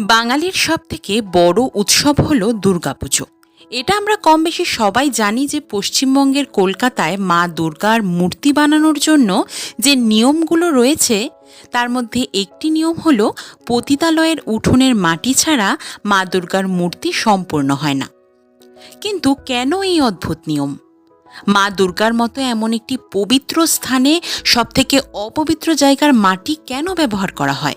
বাঙালির সব থেকে বড় উৎসব হলো দুর্গাপুজো। এটা আমরা কম বেশি সবাই জানি যে পশ্চিমবঙ্গের কলকাতায় মা দুর্গার মূর্তি বানানোর জন্য যে নিয়মগুলো রয়েছে, তার মধ্যে একটি নিয়ম হলো পতিতালয়ের উঠোনের মাটি ছাড়া মা দুর্গার মূর্তি সম্পূর্ণ হয় না। কিন্তু কেন এই অদ্ভুত নিয়ম? মা দুর্গার মতো এমন একটি পবিত্র স্থানে সবথেকে অপবিত্র জায়গার মাটি কেন ব্যবহার করা হয়?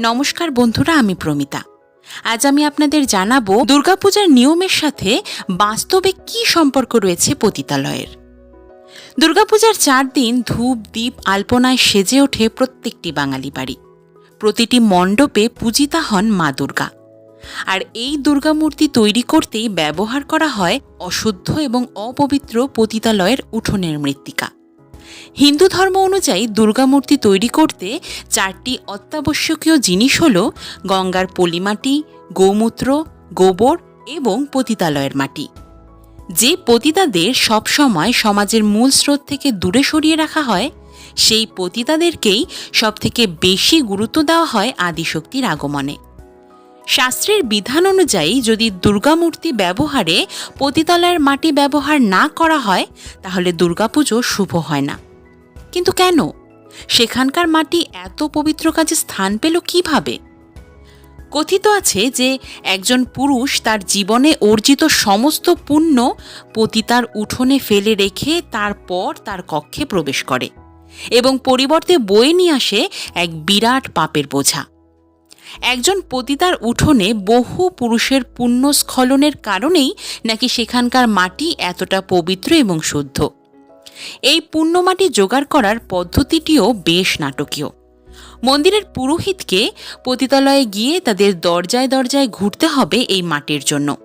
নমস্কার বন্ধুরা, আমি প্রমিতা। আজ আমি আপনাদের জানাব দুর্গাপূজার নিয়মের সাথে বাস্তবে কি সম্পর্ক রয়েছে পতিতালয়ের। দুর্গাপূজার চার দিন ধূপ দ্বীপ আলপনায় সেজে ওঠে প্রত্যেকটি বাঙালি বাড়ি। প্রতিটি মণ্ডপে পূজিতা হন মা দুর্গা। আর এই দুর্গামূর্তি তৈরি করতেই ব্যবহার করা হয় অশুদ্ধ এবং অপবিত্র পতিতালয়ের উঠোনের মৃত্তিকা। হিন্দু ধর্ম অনুযায়ী দুর্গামূর্তি তৈরি করতে চারটি অত্যাবশ্যকীয় জিনিস হল গঙ্গার পলিমাটি, গোমূত্র, গোবর এবং পতিতালয়ের মাটি। যে পতিতাদের সবসময় সমাজের মূল স্রোত থেকে দূরে সরিয়ে রাখা হয়, সেই পতিতাদেরকেই সবথেকে বেশি গুরুত্ব দেওয়া হয় আদিশক্তির আগমনে। শাস্ত্রের বিধান অনুযায়ী যদি দুর্গামূর্তি ব্যবহারে পতিতালয়ের মাটি ব্যবহার না করা হয়, তাহলে দুর্গাপুজো শুভ হয় না। কিন্তু কেন? সেখানকার মাটি এত পবিত্র কাজে স্থান পেল কীভাবে? কথিত আছে যে একজন পুরুষ তার জীবনে অর্জিত সমস্ত পুণ্য পতিতার উঠোনে ফেলে রেখে তারপর তার কক্ষে প্রবেশ করে এবং পরিবর্তে বয়ে নিয়ে আসে এক বিরাট পাপের বোঝা। একজন পতিতার উঠোনে বহু পুরুষের পুণ্যস্খলনের কারণেই নাকি সেখানকার মাটি এতটা পবিত্র এবং শুদ্ধ। এই পুণ্যমাটি জোগাড় করার পদ্ধতিটিও বেশ নাটকীয়। মন্দিরের পুরোহিতকে পতিতালয়ে গিয়ে তাদের দরজায় দরজায় ঘুরতে হবে এই মাটির জন্য।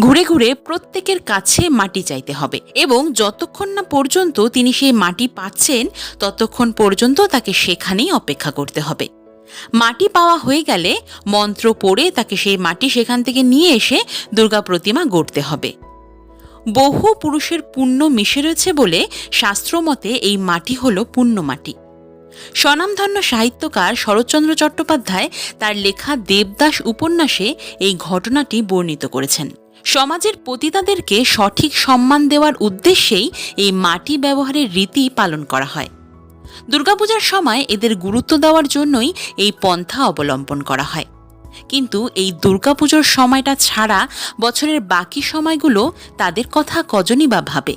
ঘুরে ঘুরে প্রত্যেকের কাছে মাটি চাইতে হবে এবং যতক্ষণ না পর্যন্ত তিনি সেই মাটি পাচ্ছেন, ততক্ষণ পর্যন্ত তাকে সেখানেই অপেক্ষা করতে হবে। মাটি পাওয়া হয়ে গেলে মন্ত্র পড়ে তাকে সেই মাটি সেখান থেকে নিয়ে এসে দুর্গা প্রতিমা গড়তে হবে। বহু পুরুষের পুণ্য মিশে রয়েছে বলে শাস্ত্রমতে এই মাটি হল পুণ্য মাটি স্বনামধন্য সাহিত্যকার শরৎচন্দ্র চট্টোপাধ্যায় তার লেখা দেবদাস উপন্যাসে এই ঘটনাটি বর্ণিত করেছেন। সমাজের পতিতাদেরকে সঠিক সম্মান দেওয়ার উদ্দেশ্যেই এই মাটি ব্যবহারের রীতি পালন করা হয়। দুর্গাপূজার সময় এদের গুরুত্ব দেওয়ার জন্যই এই পন্থা অবলম্বন করা হয়। কিন্তু এই দুর্গাপুজোর সময়টা ছাড়া বছরের বাকি সময়গুলো তাদের কথা কজনই বা ভাবে।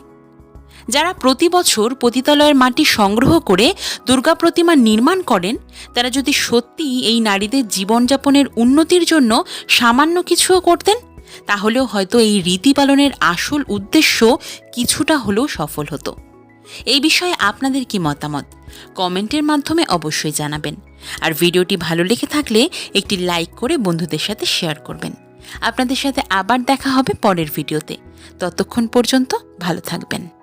যারা প্রতি বছর পতিতালয়ের মাটি সংগ্রহ করে দুর্গা প্রতিমা নির্মাণ করেন, তারা যদি সত্যিই এই নারীদের জীবনযাপনের উন্নতির জন্য সামান্য কিছুও করতেন, তাহলেও হয়তো এই রীতি পালনের আসল উদ্দেশ্য কিছুটা হলেও সফল হতো। এই বিষয়ে আপনাদের কি মতামত? কমেন্টের মাধ্যমে অবশ্যই জানাবেন। আর ভিডিওটি ভালো লেগে থাকলে একটি লাইক করে বন্ধুদের সাথে শেয়ার করবেন। আপনাদের সাথে আবার দেখা হবে পরের ভিডিওতে। ততক্ষণ পর্যন্ত ভালো থাকবেন।